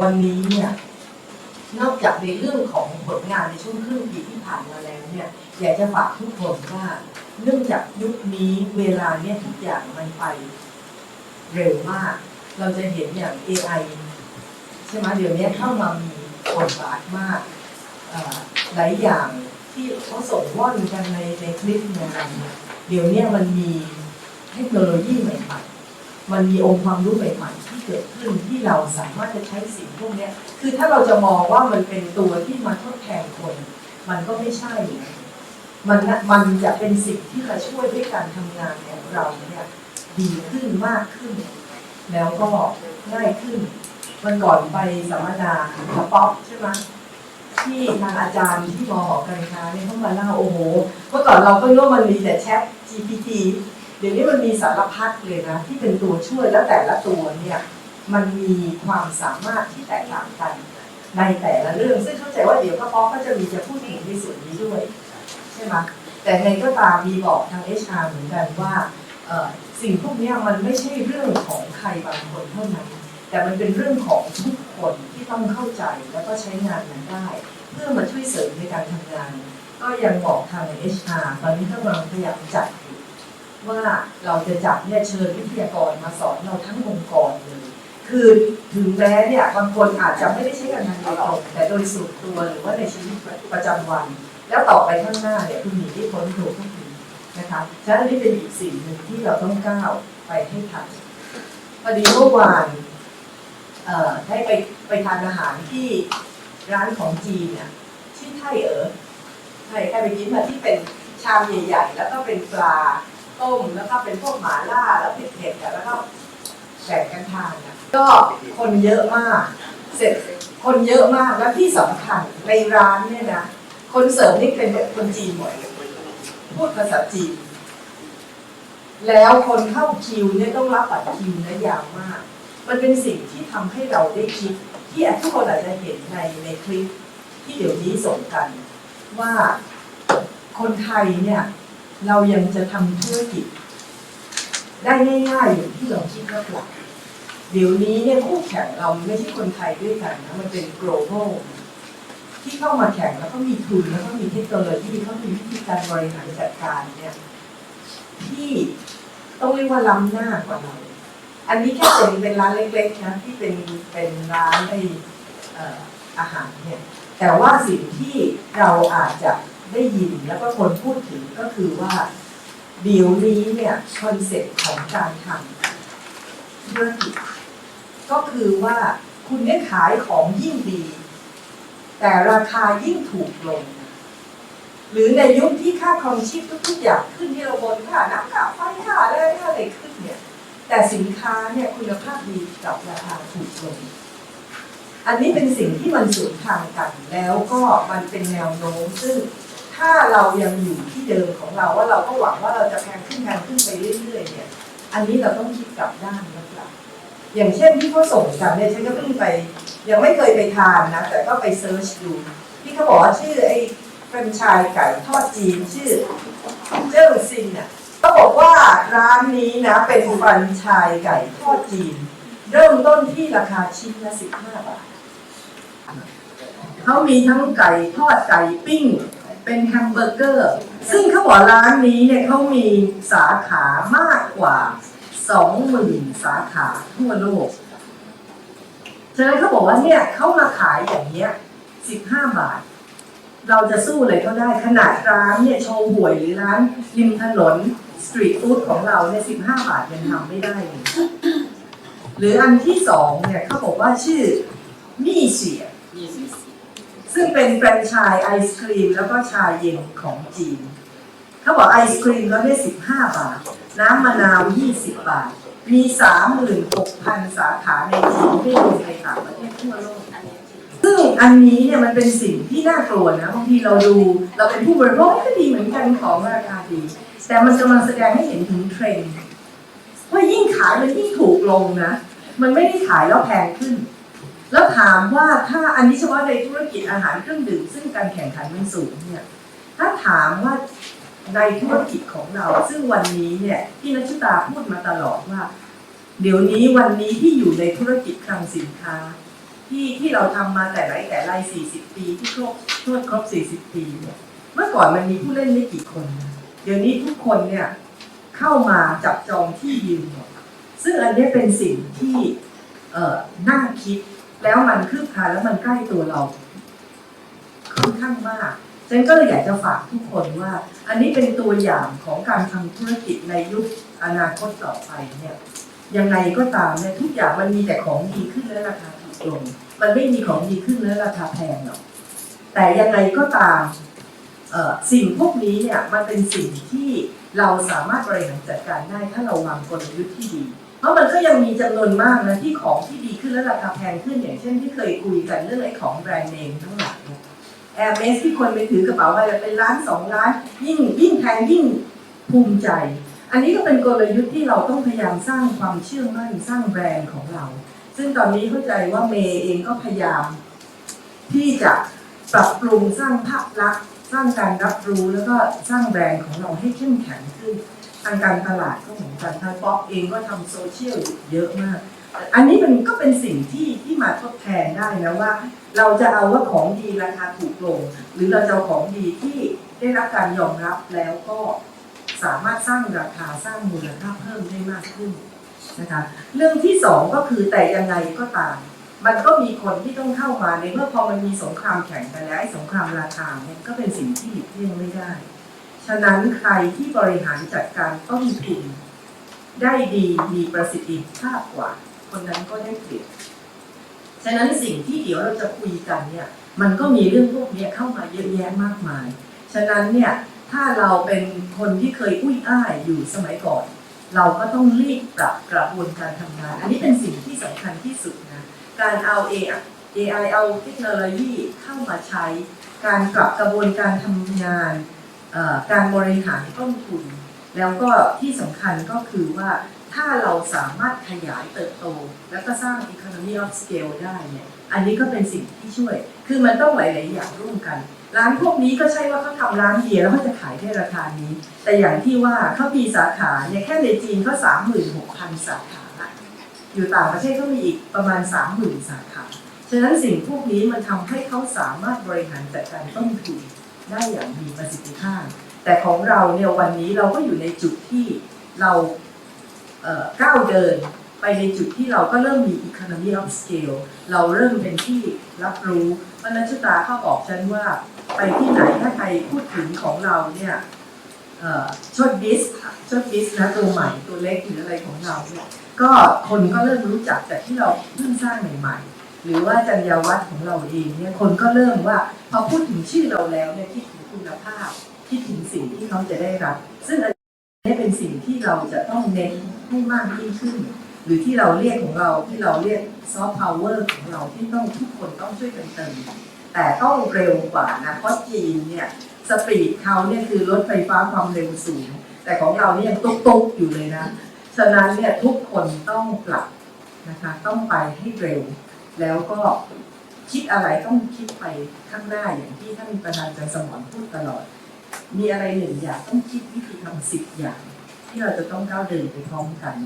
วันนี้เนี่ยนอกจากในเรื่องของผลงานในช่วงครึ่งปีที่ผ่านมาแล้วเนี่ยอยากจะฝากทุกคนว่าเนื่องจากยุคนี้เวลาเนี่ยทุกอย่างมันไปเร็วมาก เราจะเห็นอย่าง AI ใช่ไหมเดี๋ยวนี้เข้ามามีบทบาทมากหลายอย่างที่เขาส่งว่อนกันในในคลิปในอะไรเนี่ยเดี๋ยวนี้มันมีเทคโนโลยีใหม่ๆมันมีองค์ความรู้ใหม่ๆ เกิดขึ้นที่เราสามารถจะใช้สิ่งพวกนี้คือถ้าเราจะมองว่ามันเป็นตัวที่มาทดแทนคน มันก็ไม่ใช่นะมันน่ะมันจะเป็นสิ่งที่มาช่วยให้การทำงานของเราเนี่ยดีขึ้นมากขึ้น แล้วก็ง่ายขึ้นวันก่อนไปสัมมนากับป๊อกใช่ไหมที่ทางอาจารย์ที่มหอการค้าเนี่ยเขามาเล่าโอ้โหเมื่อก่อนเราก็รู้ว่ามันมีแต่แชท GPT เดี๋ยวนี้มันมีสารพัดเลยนะ ที่เป็นตัวช่วยแล้วแต่ละตัวเนี่ย มันมีความสามารถที่แตกต่างกัน ในแต่ละเรื่อง ซึ่งเข้าใจว่าเดี๋ยวพ่อป๊อกก็จะมีจะพูดถึงในส่วนนี้ด้วย ใช่ไหมแต่ไงก็ตามมีบอกทาง HR เหมือนกันว่าสิ่งพวกนี้มันไม่ใช่เรื่องของใครบางคนเท่านั้น แต่มันเป็นเรื่องของทุกคนที่ต้องเข้าใจแล้วก็ใช้งานมันได้ เพื่อมาช่วยเสริมในการทำงาน ก็ยังบอกทาง HR ตอนนี้กำลังพยายามจัดอยู่ว่าเราจะจัดเนี่ยเชิญวิทยากรมาสอนเราทั้งองค์กรเลย คือถึงแม้เนี่ยบางคนอาจจะไม่ได้ใช้การงานโดยตรงแต่โดยส่วนตัวหรือว่าในชีวิตประจำวัน แล้วต่อไปข้างหน้าเนี่ยคุณหนีที่พ้นถูกทุกทีนะคะฉะนั้นอันนี้เป็นอีกสิ่งหนึ่งที่เราต้องก้าวไปให้ทันพอดีเมื่อวานเอ่อได้ไปไปทานอาหารที่ร้านของจีนเนี่ยชื่อไทเอ๋อไทยใครไปกินมาที่เป็นชามใหญ่ ๆ แล้วก็เป็นปลาต้มแล้วก็เป็นพวกหมาล่าแล้วเผ็ดๆแล้วก็ แบ่งกันทานอะก็คนเยอะมาก เสร็จคนเยอะมากแล้วที่สำคัญในร้านเนี่ยนะ คนเสิร์ฟนี่เป็นคนจีนหมดพูดภาษาจีน แล้วคนเข้าคิวเนี่ยต้องรับบัตรคิวนะยาวมาก มันเป็นสิ่งที่ทำให้เราได้คิด ที่ทุกคนอาจจะเห็นในในคลิปที่เดี๋ยวนี้ส่งกัน ว่าคนไทยเนี่ย เรายังจะทำธุรกิจ ได้ง่ายๆอย่างที่เราคิดหรือเปล่าเดี๋ยวนี้เนี่ยคู่แข่งเราไม่ใช่คนไทยด้วยกันนะมันเป็น global ที่เข้ามาแข่งแล้วก็มีทุนแล้วก็มีเทคโนโลยีเขามีวิธีการบริหารจัดการเนี่ยที่ต้องเรียกว่าล้ำหน้ากว่าเรา อันนี้แค่เป็นเป็นร้านเล็กๆนะที่เป็นเป็นร้านไอเอ่ออาหารเนี่ยแต่ว่าสิ่งที่เราอาจจะได้ยินแล้วก็คนพูดถึงก็คือว่า เดี๋ยวนี้เนี่ยคอนเซ็ปต์ของการทำธุรกิจก็คือว่าคุณเนี่ยขายของยิ่งดี แต่ราคายิ่งถูกลง หรือในยุคที่ค่าครองชีพทุกๆอย่างขึ้นที่เราบนค่าน้ำค่าไฟค่าอะไรค่าอะไรขึ้นเนี่ยแต่สินค้าเนี่ยคุณภาพดีกับราคาถูกลง อันนี้เป็นสิ่งที่มันสวนทางกัน แล้วก็มันเป็นแนวโน้มซึ่ง ถ้าเรายังอยู่ที่เดิมของเราว่าเราก็หวังว่าเราจะแพงขึ้นแพงขึ้นไปเรื่อยๆเนี่ยอันนี้เราต้องคิดกลับด้านหรือเปล่าอย่างเช่นที่เขาส่งกันเนี่ยฉันก็เพิ่งไป ยังไม่เคยไปทานนะ แต่ก็ไปเซิร์ชดูที่เขาบอกว่าชื่อไอ้แฟรนไชส์ไก่ทอดจีนชื่อเจิ้งซินอะก็บอกว่าร้านนี้นะ เป็นแฟรนไชส์ไก่ทอดจีน เริ่มต้นที่ราคาชิ้นละสิบห้าบาทเขามีทั้งไก่ทอดไก่ปิ้ง เป็นแฮมเบอร์เกอร์ ซึ่งเขาบอกร้านนี้เนี่ยเขามีสาขามากกว่าสองหมื่นสาขาทั่วโลกฉะนั้นเขาบอกว่าเนี่ยเขามาขายอย่างเงี้ยสิบห้าบาท เราจะสู้เลยก็ได้ขนาดร้านเนี่ยโชว์หวยหรือร้านริมถนนสตรีทฟู้ดของเราเนี่ยสิบห้าบาทยังทำไม่ได้เลยหรืออันที่สองเนี่ยเขาบอกว่าชื่อมี่เสีย ซึ่งเป็นแฟรนไชส์ไอศครีมแล้วก็ชาเย็นของจีน เขาบอกไอศครีมแล้วได้สิบห้าบาท น้ำมะนาวยี่สิบบาท มีสามหมื่นหกพันสาขาในจีนไม่รวมในต่างประเทศทั่วโลกซึ่งอันนี้เนี่ยมันเป็นสิ่งที่น่ากลัวนะบางทีเราดูเราเป็นผู้บริโภคก็ดีเหมือนกันของราคาดี แต่มันจะมาแสดงให้เห็นถึงเทรนด์ว่ายิ่งขายมันยิ่งถูกลงนะ มันไม่ได้ขายแล้วแพงขึ้น แล้วถามว่าถ้าอันนี้เฉพาะในธุรกิจอาหารเครื่องดื่มซึ่งการแข่งขันมันสูงเนี่ยถ้าถามว่าในธุรกิจของเรา ซึ่งวันนี้เนี่ยที่นัชตาพูดมาตลอดว่า เดี๋ยวนี้วันนี้ที่อยู่ในธุรกิจคลังสินค้า ที่ที่เราทำมาแต่ไหนแต่ไร40ปีที่ครบทวดครบ40ปีเนี่ยเมื่อก่อนมันมีผู้เล่นไม่กี่คน เดี๋ยวนี้ทุกคนเนี่ยเข้ามาจับจองที่ยืนหมดซึ่งอันนี้เป็นสิ่งที่เออน่าคิด แล้วมันคืบคลานแล้วมันใกล้ตัวเราค่อนข้างมากฉันก็เลยอยากจะฝากทุกคนว่า อันนี้เป็นตัวอย่างของการทำธุรกิจในยุคอนาคตต่อไปเนี่ยยังไงก็ตามเนี่ยทุกอย่างมันมีแต่ของดีขึ้นและราคาถูกลง มันไม่มีของดีขึ้นและราคาแพงหรอกแต่ยังไงก็ตามเอ่อสิ่งพวกนี้เนี่ยมันเป็นสิ่งที่เราสามารถบริหารจัดการได้ถ้าเราวางกลยุทธ์ที่ดี เพราะมันก็ยังมีจำนวนมากนะที่ของที่ดีขึ้นและราคาแพงขึ้นอย่างเช่นที่เคยคุยกันเรื่องไอ้ของแบรนด์เนมทั้งหลายเนี่ยแอร์เมสที่คนไปถือกระเป๋าไปเป็นล้านสองล้าน ยิ่งยิ่งแพงยิ่งภูมิใจ อันนี้ก็เป็นกลยุทธ์ที่เราต้องพยายามสร้างความเชื่อมั่นสร้างแบรนด์ของเรา ซึ่งตอนนี้เข้าใจว่าเมย์เองก็พยายาม ที่จะปรับปรุงสร้างภาพลักษณ์สร้างการรับรู้แล้วก็สร้างแบรนด์ของเราให้เข้มแข็งขึ้นางการตลาดก็เหมือนกันทางป๊อปเองก็ทำโซเชียลเยอะมาก อันนี้มันก็เป็นสิ่งที่ที่มาทดแทนได้นะว่า เราจะเอาว่าของดีราคาถูกลง หรือเราจะเอาของดีที่ได้รับการยอมรับแล้วก็สามารถสร้างราคาสร้างมูลค่าเพิ่มได้มากขึ้นนะคะเรื่องที่สองก็คือแต่ยังไงก็ตาม มันก็มีคนที่ต้องเข้ามาในเมื่อพอมันมีสงครามแข่งกันแล้วไอ้สงครามราคาเนี่ยก็เป็นสิ่งที่หลีกเลี่ยงไม่ได้ ฉะนั้นใครที่บริหารจัดการต้นทุนได้ดีมีประสิทธิภาพกว่า คนนั้นก็ได้เปรียบฉะนั้นสิ่งที่เดี๋ยวเราจะคุยกันเนี่ย มันก็มีเรื่องพวกเนี้ยเข้ามาเยอะแยะมากมาย ฉะนั้นเนี่ยถ้าเราเป็นคนที่เคยอุ้ยอ้ายอยู่สมัยก่อน เราก็ต้องรีบปรับกระบวนการทำงาน อันนี้เป็นสิ่งที่สำคัญที่สุดนะการเอา AI เอาเทคโนโลยีเข้ามาใช้ การปรับกระบวนการทำงาน การบริหารต้นทุน แล้วก็ที่สำคัญก็คือว่าถ้าเราสามารถขยายเติบโต แล้วก็สร้าง economy of scale ได้เนี่ยอันนี้ก็เป็นสิ่งที่ช่วย คือมันต้องหลาย ๆ อย่างร่วมกัน ร้านพวกนี้ก็ใช่ว่าเขาทำร้านเดียวแล้วเขาจะขายได้ราคานี้ แต่อย่างที่ว่าเขามีสาขาเนี่ยแค่ในจีนเขาสามหมื่นหกพันสาขา อยู่ต่างประเทศก็มีอีกประมาณสามหมื่นสาขา ฉะนั้นสิ่งพวกนี้มันทำให้เขาสามารถบริหารจัดการต้นทุน ได้อย่างมีประสิทธิภาพ แต่ของเราเนี่ยวันนี้เราก็อยู่ในจุดที่เราเก้าวเดินไปในจุดที่เราก็เริ่มมี economy of scale เราเริ่มเป็นที่รับรู้เพราะนั้นชุตาเขาบอกฉันว่าไปที่ไหนถ้าใครพูดถึงของเราเนี่ยชดดิสชดดิสนะตัวใหม่ตัวเล็กหรืออะไรของเราเนี่ยก็คนก็เริ่มรู้จักแต่ที่เราเพิ่งสร้างใหม่ๆ หรือว่าจรรยาวัฒน์ของเราเองเนี่ยคนก็เริ่มว่าพอพูดถึงชื่อเราแล้วเนี่ยคิดถึงคุณภาพคิดถึงสิ่งที่เขาจะได้รับ ซึ่งอันนี้เป็นสิ่งที่เราจะต้องเน้นให้มากยิ่งขึ้น หรือที่เราเรียกของเราที่เราเรียกซอฟต์พาวเวอร์ของเราที่ต้องทุกคนต้องช่วยกันเติมแต่ต้องเร็วกว่านะเพราะจีนเนี่ยสปีดเขาเนี่ยคือรถไฟฟ้าความเร็วสูง แต่ของเราเนี่ยยังตุ๊กๆอยู่เลยนะฉะนั้นเนี่ยทุกคนต้องปรับนะคะต้องไปให้เร็ว แล้วก็คิดอะไรต้องคิดไปข้างหน้าอย่างที่ท่านประธานจันสมรพูดตลอด มีอะไรหนึ่งอย่างต้องคิดวิธีทำสิบอย่าง ที่เราจะต้องก้าวเดินไปพร้อมกัน